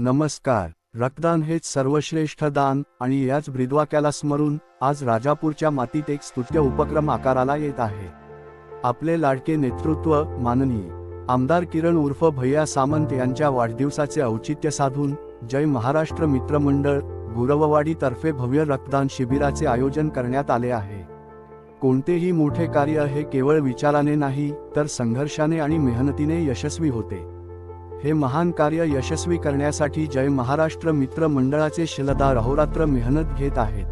नमस्कार. रक्तदान हेच सर्वश्रेष्ठ दान आणि याच ब्रिद्वाक्याला स्मरून आज राजापूरच्या मातीत एक स्तुत्य उपक्रम आकाराला येत आहे. आपले लाडके नेतृत्व माननीय आमदार किरण उर्फ भैया सामंत यांच्या वाढदिवसाचे औचित्य साधून जय महाराष्ट्र मित्रमंडळ गुरववाडीतर्फे भव्य रक्तदान शिबिराचे आयोजन करण्यात आले आहे. कोणतेही मोठे कार्य हे केवळ विचाराने नाही तर संघर्षाने आणि मेहनतीने यशस्वी होते. हे महान कार्य यशस्वी करण्यासाठी जय महाराष्ट्र मित्र मंडळाचे शिलदार अहोरात्र मेहनत घेत आहेत.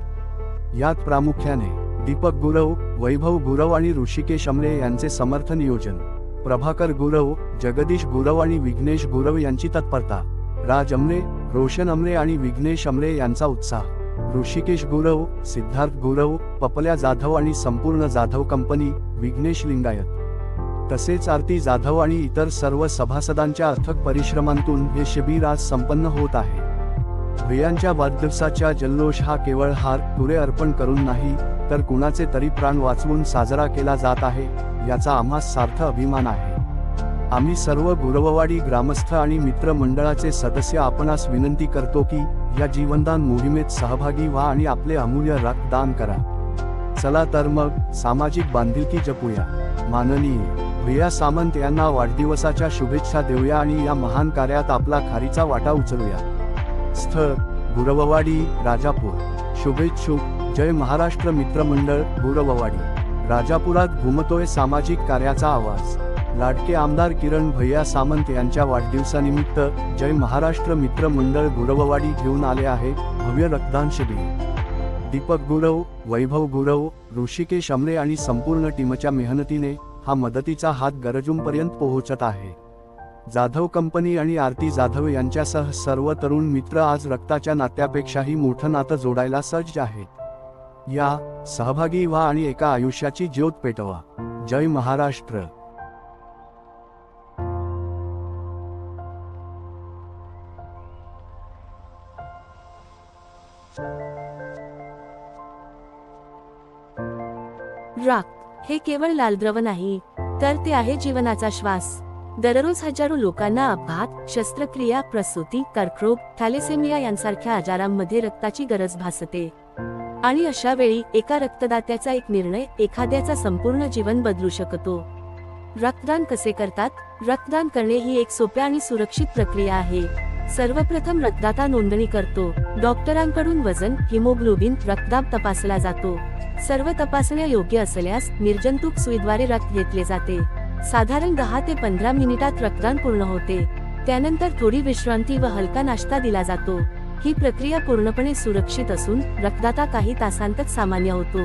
यात प्रामुख्याने दीपक गुरव वैभव गुरव आणि ऋषिकेश अमरे यांचे समर्थ नियोजन. प्रभाकर गुरव जगदीश गुरव आणि विघ्नेश गुरव यांची तत्परता. राज अमरे रोशन अमरे आणि विघ्नेश अमरे यांचा उत्साह. ऋषिकेश गुरव सिद्धार्थ गुरव पपल्या जाधव आणि संपूर्ण जाधव कंपनी विघ्नेश लिंगायत. तसेच आरती जाधव आणि इतर सर्व सभासदांच्या अथक परिश्रमांतून हे शिबिर आज संपन्न होत आहे. भैयांच्या वाढदिवसाच्या जल्लोष हा केवळ हार तुरे अर्पण करून नाही तर कुणाचे तरी प्राण वाचवून साजरा केला जात आहे याचा आम्हा सार्थ अभिमान आहे. आम्ही सर्व गुरववाडी ग्रामस्थ आणि मित्रमंडळाचे सदस्य आपणास विनंती करतो की या जीवनदान मोहिमेत सहभागी व्हा आणि आपले अमूल्य रक्तदान करा. चला तर मग सामाजिक बांधिलकी जपूया. माननीय. भैया सामंत यांना वाढदिवसाच्या शुभेच्छा देऊया आणि या महान कार्यात आपला खारीचा वाटा उचलूया. स्थळ गुरववाडी राजापूर. शुभेच्छुक जय महाराष्ट्र मित्रमंडळ गुरववाडी. राजापुरात घुमतोय सामाजिक कार्याचा आवाज. लाडके आमदार किरण भैया सामंत यांच्या वाढदिवसानिमित्त जय महाराष्ट्र मित्र मंडळ गुरववाडी घेऊन आले आहे भव्य रक्तदान शिबिर. दीपक गुरव वैभव गुरव ऋषिकेश अमरे आणि संपूर्ण टीमच्या मेहनतीने हा मदतीचा हात गरजूंपर्यंत पोहोचत आहे. जाधव कंपनी आणि आरती जाधव यांच्यासह सर्व तरुण मित्र आज रक्ताच्या नात्यापेक्षाही मोठं नातं जोडायला सज्ज आहेत. या सहभागी व्हा आणि एका आयुष्याची ज्योत पेटवा. जय महाराष्ट्र. राख हे केवळ लालद्रव नाही तर ते आहे जीवनाचा श्वास. दररोज हजारो लोकांना अपघात शस्त्रक्रिया प्रसूती कर्करोग थॅलेसेमिया यांसारख्या आजारांमध्ये रक्ताची गरज भासते. आणि अशा वेळी एका रक्तदात्याचा एक निर्णय एखाद्याचा संपूर्ण जीवन बदलू शकतो. रक्तदान कसे करतात? रक्तदान करणे ही एक सोप्या आणि सुरक्षित प्रक्रिया आहे. सर्वप्रथम रक्तदाता नोंदणी करतो. डॉक्टरांकडून वजन हिमोग्लोबिन रक्तदाब तपासला जातो. सर्व तपासण्या योग्य असल्यास निर्जंतुक सुईद्वारे रक्त घेतले जाते. साधारण दहा ते पंधरा मिनिटात रक्तदान पूर्ण होते. त्यानंतर थोडी विश्रांती व हलका नाश्ता दिला जातो. ही प्रक्रिया पूर्णपणे सुरक्षित असून रक्तदाता काही तासांतच सामान्य होतो.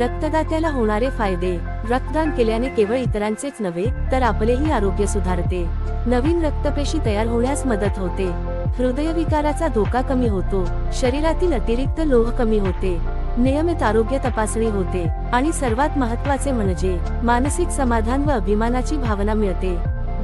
रक्तदात्याला होणारे फायदे. रक्तदान केल्याने केवळ इतरांचेच नव्हे तर आपलेही आरोग्य सुधारते. नवीन रक्तपेशी तयार होण्यास मदत होते. हृदयविकाराचा धोका कमी होतो. शरीरातील अतिरिक्त लोह कमी होते. नियमित आरोग्य तपासणी होते आणि सर्वात महत्त्वाचे म्हणजे मानसिक समाधान व अभिमानाची भावना मिळते.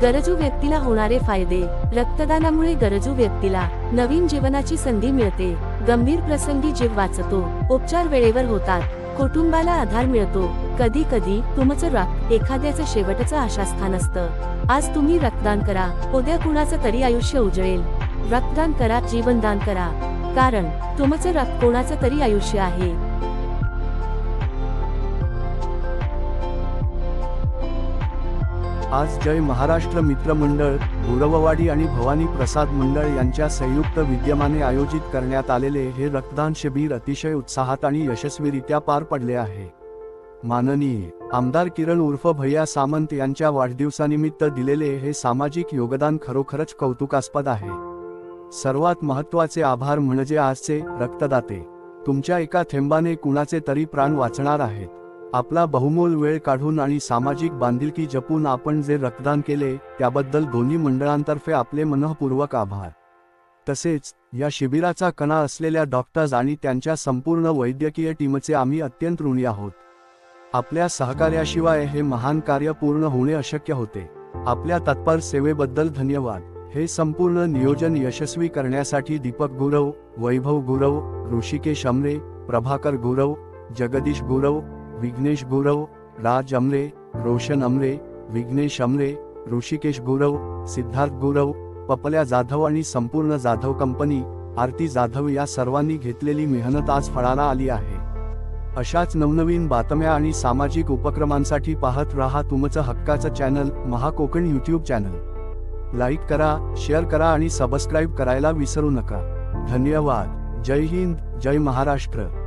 गरजू व्यक्तीला होणारे फायदे रक्तदानामुळे गरजू व्यक्तीला नवीन जीवनाची संधी मिळते. गंभीर प्रसंगी जीव वाचतो उपचार वेळेवर होतात कुटुंबाला आधार मिळतो. कधी कधी तुमचं रक्त एखाद्याचं शेवटचं आशास्थान असतं. आज तुम्ही रक्तदान करा उद्या कुणाचं तरी आयुष्य उजळेल. रक्तदान करा जीवनदान करा. कारण तुमचं रक्त कोणाचं तरी आयुष्य आहे. आज जय महाराष्ट्र मित्रमंडळ मंडळ आणि भवानी प्रसाद मंडळ यांच्या संयुक्त विद्यमाने आयोजित करण्यात आलेले हे रक्तदान शिबिर अतिशय उत्साहात आणि यशस्वीरित्या पार पडले आहे. माननीय आमदार किरण उर्फ भैया सामंत यांच्या वाढदिवसानिमित्त दिलेले हे सामाजिक योगदान खरोखरच कौतुकास्पद आहे. सर्वात महत्त्वाचे आभार म्हणजे आजचे रक्तदाते. तुमच्या एका थेंबाने कुणाचे तरी प्राण वाचणार आहेत. आपला बहुमोल वेळ काढून आणि सामाजिक बांधिलकी जपून आपण जे रक्तदान केले त्याबद्दल दोन्ही मंडळांतर्फे आपले मनःपूर्वक आभार. तसेच या शिबिराचा कणा असलेल्या डॉक्टर्स आणि त्यांच्या संपूर्ण वैद्यकीय टीमचे आम्ही अत्यंत ऋणी आहोत. आपल्या सहकार्याशिवाय हे महान कार्य पूर्ण होणे अशक्य होते. आपल्या तत्पर सेवेबद्दल धन्यवाद. हे संपूर्ण नियोजन यशस्वी करण्यासाठी दीपक गुरव वैभव गुरव ऋषिकेश अमरे प्रभाकर गुरव जगदीश गुरव विघ्नेश गुरव राज अमरे रोशन अमरे विघ्नेश अमरे ऋषिकेश गुरव सिद्धार्थ गुरव पपल्या जाधव आणि संपूर्ण जाधव कंपनी आरती जाधव या सर्वांनी घेतलेली मेहनत आज फळाला आली आहे. अशाच नवनवीन बातम्या आणि सामाजिक उपक्रमांसाठी पाहत रहा तुमचं हक्काचं channel Mahakokan YouTube channel. Like करा शेअर करा आणि सबस्क्राईब करायला विसरू नका. धन्यवाद. जय हिंद. जय महाराष्ट्र.